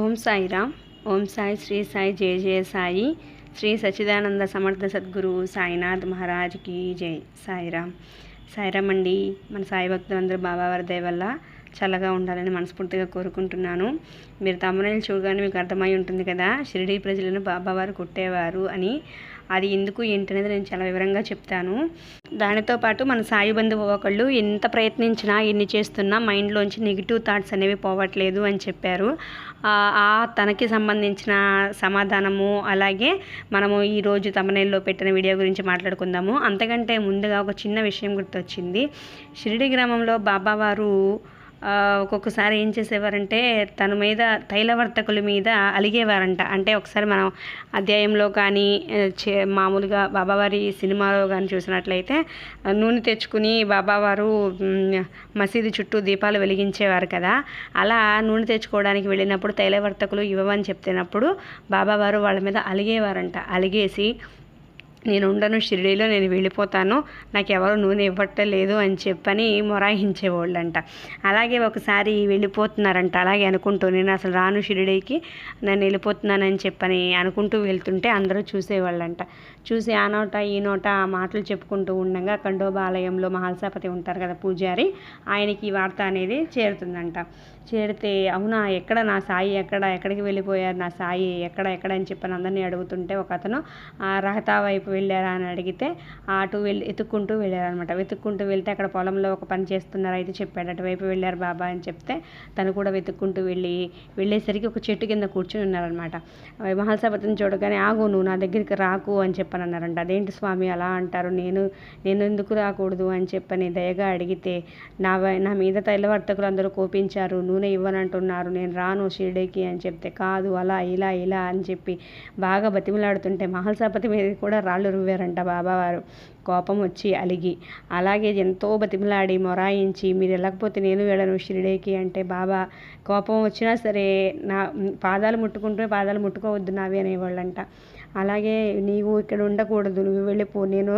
ఓం సాయిరామ్. ఓం సాయి శ్రీ సాయి జయ జయ సాయి. శ్రీ సచ్చిదానంద సమర్థ సద్గురు సాయినాథ్ మహారాజ్కి జై సాయిరామ్. సాయిరామ్ అండి మన సాయి భక్తులందరూ బాబావారి దయ వల్ల చల్లగా ఉండాలని మనస్ఫూర్తిగా కోరుకుంటున్నాను. మీరు తమ్మునేలు చూడగానే మీకు అర్థమై ఉంటుంది కదా షిరిడీ ప్రజలను బాబావారు కొట్టేవారు అని అది ఎందుకు ఏంటనేది నేను చాలా వివరంగా చెప్తాను. దానితో పాటు మన సాయి బంధువు ఒకళ్ళు ఎంత ప్రయత్నించినా ఎన్ని చేస్తున్నా మైండ్లోంచి నెగిటివ్ థాట్స్ అనేవి పోవట్లేదు అని చెప్పారు. ఆ తనకి సంబంధించిన సమాధానము అలాగే మనము ఈరోజు తమనేల్లో పెట్టిన వీడియో గురించి మాట్లాడుకుందాము. అంతకంటే ముందుగా ఒక చిన్న విషయం గుర్తొచ్చింది. షిరిడి గ్రామంలో బాబావారు ఒక్కొక్కసారి ఏం చేసేవారంటే తన మీద తైలవర్తకుల మీద అలిగేవారంట. అంటే ఒకసారి మనం అధ్యాయంలో కానీ చే మామూలుగా బాబావారి సినిమాలో కానీ చూసినట్లయితే నూనె తెచ్చుకుని బాబావారు మసీదు చుట్టూ దీపాలు వెలిగించేవారు కదా. అలా నూనె తెచ్చుకోవడానికి వెళ్ళినప్పుడు తైలవర్తకులు ఇవ్వమని చెప్తున్నప్పుడు బాబావారు వాళ్ళ మీద అలిగేవారంట. అలిగేసి నేను ఉండను షిరిడీలో నేను వెళ్ళిపోతాను నాకు ఎవరు నూనె ఇవ్వట్లేదు అని చెప్పని మొరాయించేవాళ్ళంట. అలాగే ఒకసారి వెళ్ళిపోతున్నారంట అలాగే అనుకుంటూ నేను అసలు రాను షిరిడీకి నేను వెళ్ళిపోతున్నానని చెప్పని అనుకుంటూ వెళ్తుంటే అందరూ చూసేవాళ్ళంట. చూసి ఆ నోట ఈ నోట ఆ మాటలు చెప్పుకుంటూ ఉండగా ఖండోబాలయంలో మహాల్సాపతి ఉంటారు కదా పూజారి ఆయనకి ఈ వార్త అనేది చేరుతుందంట. చేరితే అవునా ఎక్కడ నా సాయి ఎక్కడ ఎక్కడికి వెళ్ళిపోయారు నా సాయి ఎక్కడ ఎక్కడ అని చెప్పని అందరినీ అడుగుతుంటే ఒక అతను ఆ రహతా వైపు వెళ్ళారా అని అడిగితే అటు వెళ్ళి ఎత్తుక్కుంటూ వెళ్ళారనమాట వెతుక్కుంటూ వెళ్తే అక్కడ పొలంలో ఒక పని చేస్తున్నారు అయితే చెప్పాడు అటువైపు వెళ్ళారు బాబా అని చెప్తే తను కూడా వెతుక్కుంటూ వెళ్ళి వెళ్ళేసరికి ఒక చెట్టు కింద కూర్చుని ఉన్నారనమాట మహాసపతిని చూడగానే ఆగు నువ్వు నా దగ్గరికి రాకు అని చెప్పని అన్నారంట. అదేంటి స్వామి అలా అంటారు? నేను నేను ఎందుకు రాకూడదు అని చెప్పని దయగా అడిగితే నా వై- నా మీద తైలవర్తకులు అందరూ కోపించారు నూనె ఇవ్వనంటున్నారు. నేను రాను షిరిడీకి అని చెప్తే కాదు అలా ఇలా ఇలా అని చెప్పి బాగా బతిమలాడుతుంటే మహల్సాపతి మీద కూడా రాళ్ళు రువ్వారంట బాబావారు. కోపం వచ్చి అలిగి అలాగే ఎంతో బతిమలాడి మొరాయించి మీరు వెళ్ళకపోతే నేను వెళ్ళను షిరిడీకి అంటే బాబా కోపం వచ్చినా సరే నా పాదాలు ముట్టుకుంటే పాదాలు ముట్టుకోవద్దు నావి అనేవాళ్ళంట. అలాగే నీవు ఇక్కడ ఉండకూడదు నువ్వు వెళ్ళిపో. నేను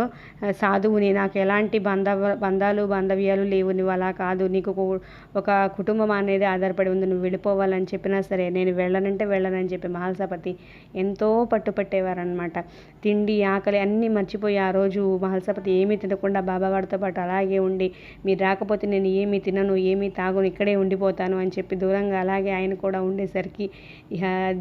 సాధువుని నాకు ఎలాంటి బంధవ బంధాలు బాంధవ్యాలు లేవు. నువ్వు అలా కాదు. నీకు ఒక- ఒక కుటుంబం అనేది ఆధారపడి ఉంది. నువ్వు వెళ్ళిపోవాలని చెప్పినా సరే నేను వెళ్ళనంటే వెళ్ళనని చెప్పి మహల్సపతి ఎంతో పట్టుపట్టేవారనమాట తిండి ఆకలి అన్నీ మర్చిపోయి ఆ రోజు మహల్సపతి ఏమీ తినకుండా బాబావాడితో పాటు అలాగే ఉండి మీరు రాకపోతే నేను ఏమీ తినను ఏమీ తాగును ఇక్కడే ఉండిపోతాను అని చెప్పి దూరంగా అలాగే ఆయన కూడా ఉండేసరికి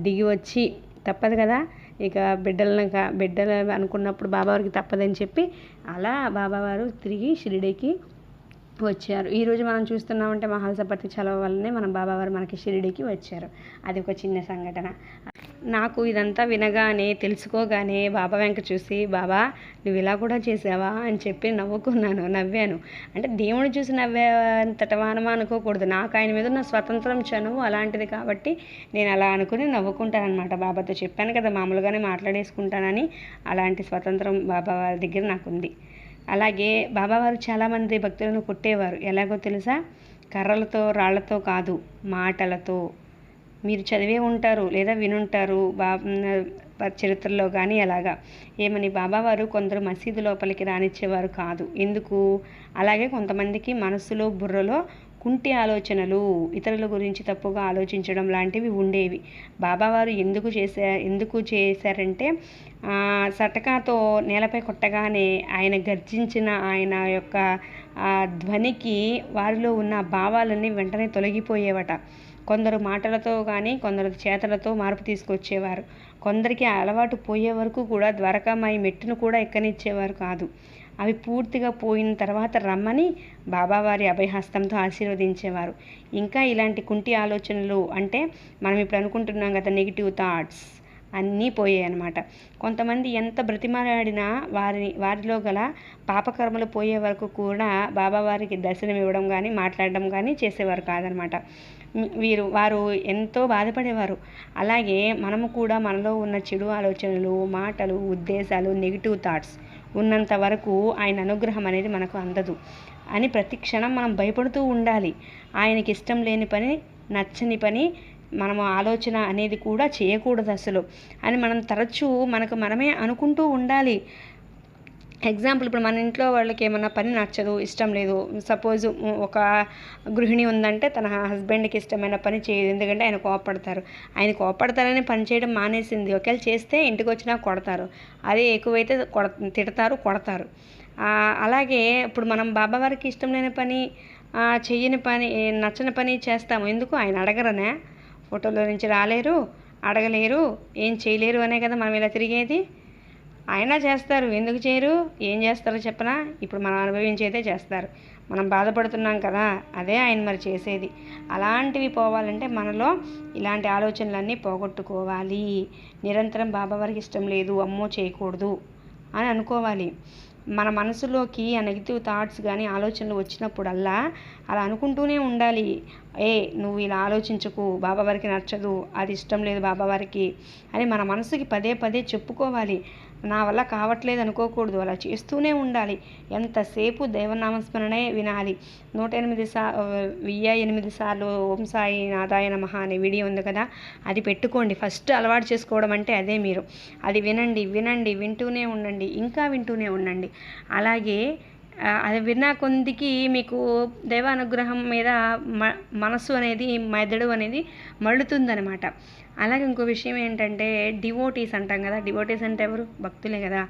దిగి వచ్చి తప్పదు కదా? ఇక బిడ్డలను బిడ్డలు అనుకున్నప్పుడు బాబావారికి తప్పదని చెప్పి అలా బాబావారు తిరిగి షిరిడీకి వచ్చారు. ఈరోజు మనం చూస్తున్నామంటే మహాల్సపతి చలవ వల్లనే మన బాబావారు మనకి షిరిడికి వచ్చారు. అది ఒక చిన్న సంఘటన. నాకు ఇదంతా వినగానే తెలుసుకోగానే బాబా వెంక చూసి బాబా నువ్వు ఇలా కూడా చేసావా? అని చెప్పి నవ్వుకున్నాను నవ్వాను. అంటే దేవుడు చూసి నవ్వేంతట మానమా అనుకోకూడదు. నాకు ఆయన మీద ఉన్న స్వతంత్రం చనువు అలాంటిది కాబట్టి నేను అలా అనుకుని నవ్వుకుంటానమాట బాబాతో చెప్పాను కదా మామూలుగానే మాట్లాడేసుకుంటానని అలాంటి స్వతంత్రం బాబా వారి దగ్గర నాకు ఉంది. అలాగే బాబావారు చాలామంది భక్తులను కొట్టేవారు. ఎలాగో తెలుసా? కర్రలతో రాళ్ళతో కాదు మాటలతో. మీరు చదివే ఉంటారు లేదా వినుంటారు బా చరిత్రలో కానీ అలాగా. ఏమని? బాబావారు కొందరు మసీదు లోపలికి రానిచ్చేవారు కాదు. ఎందుకు? అలాగే కొంతమందికి మనసులో బుర్రలో కుంటి ఆలోచనలు ఇతరుల గురించి తప్పుగా ఆలోచించడం లాంటివి ఉండేవి. బాబావారు ఎందుకు చేసా ఎందుకు చేశారంటే సటకాతో నేలపై కొట్టగానే ఆయన గర్జించిన ఆయన యొక్క ధ్వనికి వారిలో ఉన్న భావాలన్నీ వెంటనే తొలగిపోయేవట. కొందరు మాటలతో కానీ కొందరు చేతలతో మార్పు తీసుకొచ్చేవారు. కొందరికి అలవాటు పోయే వరకు కూడా ద్వారకామాయి మెట్టును కూడా ఎక్కనిచ్చేవారు కాదు. అవి పూర్తిగా పోయిన తర్వాత రమ్మని బాబావారి అభయహస్తంతో ఆశీర్వదించేవారు. ఇంకా ఇలాంటి కుంటి ఆలోచనలు అంటే మనం ఇప్పుడు అనుకుంటున్నాం కదా నెగిటివ్ థాట్స్ అన్నీ పోయాయి అన్నమాట కొంతమంది ఎంత బ్రతిమలాడినా వారిని వారిలో గల పాపకర్మలు పోయే వరకు కూడా బాబావారికి దర్శనం ఇవ్వడం కానీ మాట్లాడడం కానీ చేసేవారు కాదనమాట వీరు వారు ఎంతో బాధపడేవారు. అలాగే మనము కూడా మనలో ఉన్న చెడు ఆలోచనలు మాటలు ఉద్దేశాలు నెగిటివ్ థాట్స్ ఉన్నంత వరకు ఆయన అనుగ్రహం అనేది మనకు అందదు. అని ప్రతి క్షణం మనం భయపడుతూ ఉండాలి. ఆయనకి ఇష్టం లేని పని నచ్చని పని మనము ఆలోచన అనేది కూడా చేయకూడదు అసలు. అని మనం తరచూ మనకు మనమే అనుకుంటూ ఉండాలి. ఎగ్జాంపుల్ ఇప్పుడు మన ఇంట్లో వాళ్ళకి ఏమన్నా పని నచ్చదు ఇష్టం లేదు సపోజ్ ఒక గృహిణి ఉందంటే తన హస్బెండ్కి ఇష్టమైన పని చేయదు ఎందుకంటే ఆయన కోపడతారు ఆయన కోపడతారని పని చేయడం మానేసింది. ఒకవేళ చేస్తే ఇంటికి వచ్చినా కొడతారు. అదే ఎక్కువైతే కొడ తిడతారు కొడతారు. అలాగే ఇప్పుడు మనం బాబా వారికి ఇష్టం లేని పని చెయ్యని పని నచ్చని పని చేస్తాము. ఎందుకు? ఆయన అడగరనే. ఫోటోలో నుంచి రాలేరు అడగలేరు ఏం చేయలేరు అనే కదా మనం ఇలా తిరిగేది. అయినా చేస్తారు. ఎందుకు చేయరు? ఏం చేస్తారో చెప్పనా? ఇప్పుడు మనం అనుభవించేదే చేస్తారు. మనం బాధపడుతున్నాం కదా అదే ఆయన మరి చేసేది. అలాంటివి పోవాలంటే మనలో ఇలాంటి ఆలోచనలన్నీ పోగొట్టుకోవాలి. నిరంతరం బాబా వారికి ఇష్టం లేదు అమ్మో చేయకూడదు అని అనుకోవాలి. మన మనసులోకి ఆ నెగిటివ్ థాట్స్ కానీ ఆలోచనలు వచ్చినప్పుడల్లా అలా అనుకుంటూనే ఉండాలి. ఏ నువ్వు ఇలా ఆలోచించకు బాబావారికి నచ్చదు అది ఇష్టం లేదు బాబావారికి అని మన మనసుకి పదే పదే చెప్పుకోవాలి. నా వల్ల కావట్లేదు అనుకోకూడదు. అలా చేస్తూనే ఉండాలి. ఎంతసేపు దేవనామస్మరణే వినాలి. నూట ఎనిమిది సా వెయ్యి ఎనిమిది సార్లు ఓం సాయి నాదాయ నమః అనే వీడియో ఉంది కదా అది పెట్టుకోండి. ఫస్ట్ అలవాటు చేసుకోవడం అంటే అదే మీరు. అది వినండి వినండి వింటూనే ఉండండి ఇంకా వింటూనే ఉండండి. అలాగే అది విన్నా కొందికి మీకు దైవానుగ్రహం మీద మ మనసు అనేది మెదడు అనేది మళ్ళుతుందనమాట అలాగే ఇంకో విషయం ఏంటంటే డివోటీస్ అంటాం కదా డివోటీస్ అంటే ఎవరు? భక్తులే కదా.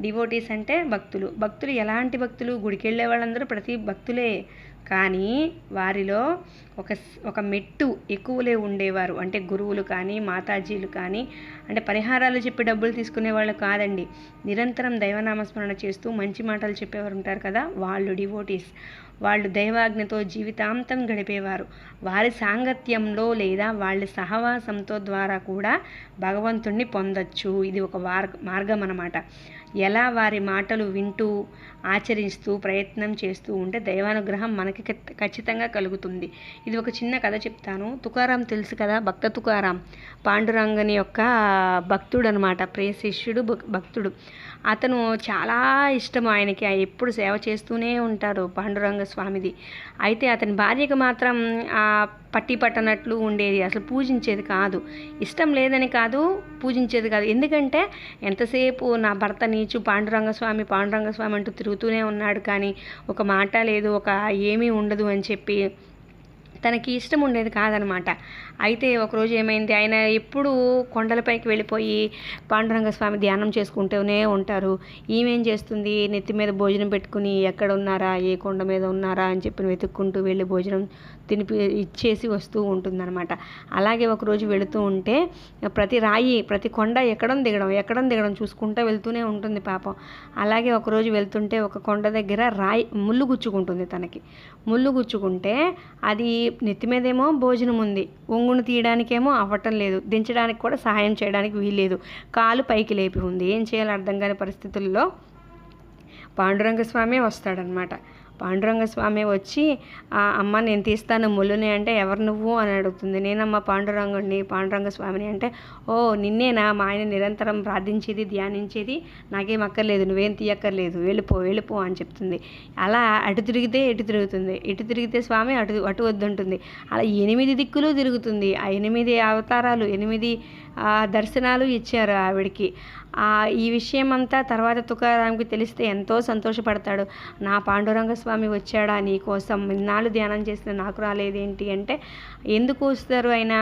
డివోటీస్ అంటే భక్తులు. భక్తులు ఎలాంటి భక్తులు? గుడికి వెళ్ళే వాళ్ళందరూ ప్రతి భక్తులే. కానీ వారిలో ఒక ఒక మెట్టు ఎక్కువలే ఉండేవారు. అంటే గురువులు కానీ మాతాజీలు కానీ అంటే పరిహారాలు చెప్పి డబ్బులు తీసుకునే వాళ్ళు కాదండి. నిరంతరం దైవనామస్మరణ చేస్తూ మంచి మాటలు చెప్పేవారు ఉంటారు కదా? వాళ్ళు డివోటీస్. వాళ్ళు దైవాజ్ఞతో జీవితాంతం గడిపేవారు. వారి సాంగత్యంలో లేదా వాళ్ళ సహవాసంతో ద్వారా కూడా భగవంతుణ్ణి పొందొచ్చు. ఇది ఒక వార్ మార్గం అన్నమాట ఎలా వారి మాటలు వింటూ ఆచరిస్తూ ప్రయత్నం చేస్తూ ఉంటే దైవానుగ్రహం మనకి ఖచ్చితంగా కలుగుతుంది. ఇది ఒక చిన్న కథ చెప్తాను. తుకారాం తెలుసు కదా? భక్త తుకారాం. పాండురంగని యొక్క భక్తుడు అనమాట ప్రియ శిష్యుడు భక్తుడు. అతను చాలా ఇష్టం ఆయనకి. ఎప్పుడు సేవ చేస్తూనే ఉంటారు పాండురంగ స్వామిది. అయితే అతని భార్యకు మాత్రం పట్టి పట్టనట్లు ఉండేది. అసలు పూజించేది కాదు. ఇష్టం లేదని కాదు పూజించేది కాదు. ఎందుకంటే ఎంతసేపు నా భర్త నీచు పాండురంగ స్వామి పాండురంగ స్వామి అంటూ తిరుగుతూనే ఉన్నాడు. కానీ ఒక మాట లేదు ఒక ఏమీ ఉండదు అని చెప్పి తనకి ఇష్టం ఉండేది కాదనమాట. అయితే ఒకరోజు ఏమైంది ఆయన ఎప్పుడు కొండలపైకి వెళ్ళిపోయి పాండురంగ స్వామి ధ్యానం చేసుకుంటూనే ఉంటారు. ఈమెం చేస్తుంది? నెత్తి మీద భోజనం పెట్టుకుని ఎక్కడ ఉన్నారా? ఏ కొండ మీద ఉన్నారా? అని చెప్పి వెతుక్కుంటూ వెళ్ళి భోజనం తినిపి ఇచ్చేసి వస్తూ ఉంటుందన్నమాట. అలాగే ఒకరోజు వెళుతూ ఉంటే ప్రతి రాయి ప్రతి కొండ ఎక్కడం దిగడం ఎక్కడం దిగడం చూసుకుంటూ వెళ్తూనే ఉంటుంది పాపం. అలాగే ఒకరోజు వెళ్తుంటే ఒక కొండ దగ్గర రాయి ముళ్ళు గుచ్చుకుంటుంది తనకి. ముళ్ళు గుచ్చుకుంటే అది నెత్తి మీదేమో భోజనం ఉంది. ఒంగును తీయడానికేమో అవ్వటం లేదు. దించడానికి కూడా సహాయం చేయడానికి వీల్లేదు. కాలు పైకి లేపి ఉంది. ఏం చేయాలో అర్థం కాని పరిస్థితుల్లో పాండురంగ స్వామి వస్తాడనమాట పాండురంగ స్వామి వచ్చి "ఆ, అమ్మ నేను తీస్తాను ముళ్ళుని అంటే ఎవరు నువ్వు? అని అడుగుతుంది. నేనమ్మ పాండురంగుడిని పాండురంగ స్వామిని అంటే ఓ నిన్నేనా? మా ఆయన నిరంతరం ప్రార్థించేది ధ్యానించేది నాకేం అక్కర్లేదు నువ్వేం తీయక్కర్లేదు వెళ్ళిపో వెళ్ళిపో అని చెప్తుంది. అలా అటు తిరిగితే ఇటు తిరుగుతుంది. ఇటు తిరిగితే స్వామి అటు అటు వద్దుంటుంది. అలా ఎనిమిది దిక్కులు తిరుగుతుంది. ఆ ఎనిమిది అవతారాలు ఎనిమిది దర్శనాలు ఇచ్చారు ఆవిడకి. ఈ విషయం అంతా తర్వాత తుకారాంకి తెలిస్తే ఎంతో సంతోషపడతాడు. నా పాండురంగ స్వామి వచ్చాడా నీ కోసం? ఇన్నాళ్ళు ధ్యానం చేసిన నాకు రాలేదేంటి అంటే ఎందుకు వస్తారు ఆయన?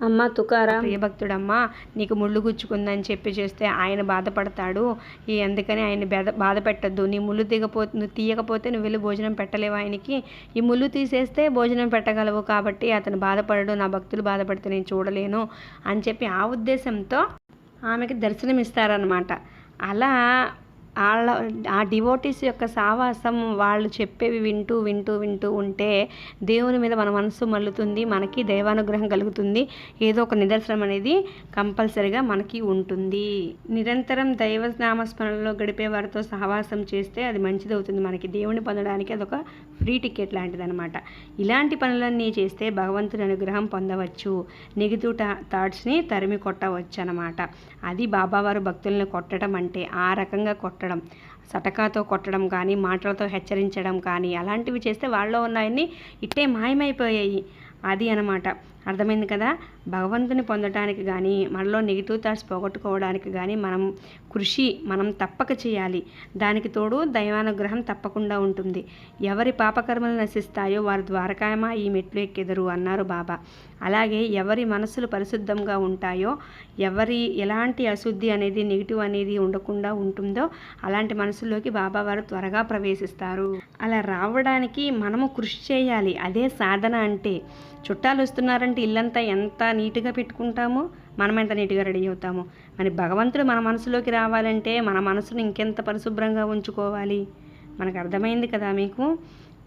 అమ్మ తుకారా. ప్రియభక్తుడమ్మ నీకు ముళ్ళు గుచ్చుకుందని చెప్పి చేస్తే ఆయన బాధపడతాడు. ఈ అందుకని ఆయన బాధ బాధ పెట్టద్దు. నీ ముళ్ళు దిగపో నువ్వు తీయకపోతే నువ్వు వెళ్ళి భోజనం పెట్టలేవు ఆయనకి. ఈ ముళ్ళు తీసేస్తే భోజనం పెట్టగలవు కాబట్టి అతను బాధపడడు నా భక్తులు బాధపడితే నేను చూడలేను అని చెప్పి ఆ ఉద్దేశంతో ఆమెకి దర్శనం ఇస్తారనమాట అలా వాళ్ళ ఆ డివోటీస్ యొక్క సావాసం వాళ్ళు చెప్పేవి వింటూ వింటూ వింటూ ఉంటే దేవుని మీద మన మనసు మల్లుతుంది మనకి దైవానుగ్రహం కలుగుతుంది. ఏదో ఒక నిదర్శనం అనేది కంపల్సరిగా మనకి ఉంటుంది. నిరంతరం దైవ నామస్మరణలో గడిపే వారితో సహవాసం చేస్తే అది మంచిదవుతుంది. మనకి దేవుని పొందడానికి అదొక ఫ్రీ టికెట్ లాంటిది అనమాట ఇలాంటి పనులన్నీ చేస్తే భగవంతుని అనుగ్రహం పొందవచ్చు. నెగిటివ్ టా థాట్స్ని తరిమి కొట్టవచ్చు అనమాట అది బాబావారు భక్తులను కొట్టడం అంటే ఆ రకంగా కొట్టడం సటకాతో కొట్టడం కానీ మాటలతో హెచ్చరించడం కానీ అలాంటివి చేస్తే వాళ్ళలో ఉన్నాయన్ని ఇట్టే మాయమైపోయాయి. అది అనమాట. అర్థమైంది కదా? భగవంతుని పొందడానికి కానీ మనలో నెగిటివ్ థాట్స్ పోగొట్టుకోవడానికి కానీ మనం కృషి మనం తప్పక చేయాలి. దానికి తోడు దైవానుగ్రహం తప్పకుండా ఉంటుంది. ఎవరి పాపకర్మలు నశిస్తాయో వారి ద్వారకాయమా ఈ మెట్లు ఎక్కెదరు అన్నారు బాబా. అలాగే ఎవరి మనసులు పరిశుద్ధంగా ఉంటాయో ఎవరి ఎలాంటి అశుద్ధి అనేది నెగిటివ్ అనేది ఉండకుండా ఉంటుందో అలాంటి మనసుల్లోకి బాబా వారు త్వరగా ప్రవేశిస్తారు. అలా రావడానికి మనము కృషి చేయాలి. అదే సాధన అంటే. చుట్టాలు వస్తున్నారంటే ఇల్లంతా ఎంత నీట్గా పెట్టుకుంటామో. మనం ఎంత నీట్గా రెడీ అవుతామో. మరి భగవంతుడు మన మనసులోకి రావాలంటే మన మనసును ఇంకెంత పరిశుభ్రంగా ఉంచుకోవాలి? మనకు అర్థమైంది కదా మీకు?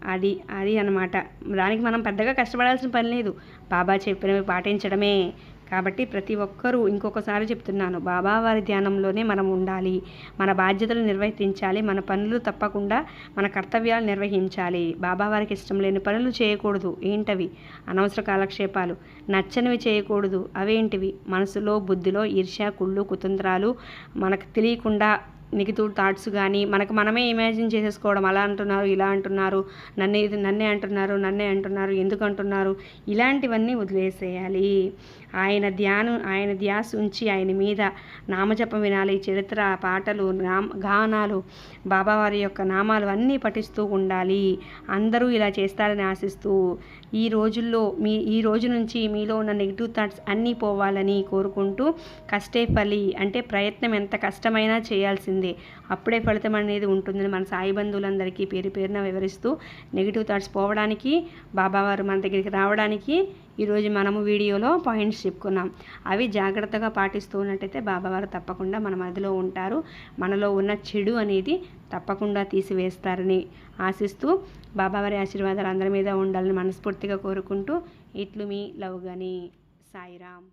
అది అది అన్నమాట. దానికి మనం పెద్దగా కష్టపడాల్సిన పని లేదు. బాబా చెప్పినవి పాటించడమే. కాబట్టి ప్రతి ఒక్కరూ ఇంకొకసారి చెప్తున్నాను బాబావారి ధ్యానంలోనే మనం ఉండాలి. మన బాధ్యతలు నిర్వర్తించాలి మన పనులు తప్పకుండా మన కర్తవ్యాలు నిర్వహించాలి. బాబావారికి ఇష్టం లేని పనులు చేయకూడదు. ఏంటవి? అనవసర కాలక్షేపాలు. నచ్చనివి చేయకూడదు. అవేంటివి? మనసులో బుద్ధిలో ఈర్ష్య కుళ్ళు కుతంత్రాలు మనకు తెలియకుండా నెగిటివ్ థాట్స్ కానీ మనకు మనమే ఇమాజిన్ చేసేసుకోవడం అలా అంటున్నారు ఇలా అంటున్నారు నన్నే ఇది నన్నే అంటున్నారు నన్నే అంటున్నారు ఎందుకు అంటున్నారు ఇలాంటివన్నీ వదిలేసేయాలి. ఆయన ధ్యానం ఆయన ధ్యాస ఉంచి ఆయన మీద నామజపం వినాలి. చరిత్ర పాటలు నామ గానాలు బాబావారి యొక్క నామాలు అన్నీ పఠిస్తూ ఉండాలి. అందరూ ఇలా చేస్తారని ఆశిస్తూ ఈ రోజుల్లో మీ ఈ రోజు నుంచి మీలో ఉన్న నెగిటివ్ థాట్స్ అన్నీ పోవాలని కోరుకుంటూ కష్టే ఫలి అంటే ప్రయత్నం ఎంత కష్టమైనా చేయాల్సిందే. అప్పుడే ఫలితం అనేది ఉంటుందని మన సాయి బంధువులందరికీ పేరు పేరున వివరిస్తూ నెగిటివ్ థాట్స్ పోవడానికి బాబావారు మన దగ్గరికి రావడానికి ఈరోజు మనము వీడియోలో పాయింట్స్ చెప్పుకున్నాం. అవి జాగ్రత్తగా పాటిస్తూ ఉన్నట్టయితే బాబావారు తప్పకుండా మన మధ్యలో ఉంటారు. మనలో ఉన్న చెడు అనేది తప్పకుండా తీసివేస్తారని ఆశిస్తూ బాబావారి ఆశీర్వాదాలు అందరి మీద ఉండాలని మనస్ఫూర్తిగా కోరుకుంటూ ఇట్లు మీ లవ్ గని సాయిరామ్.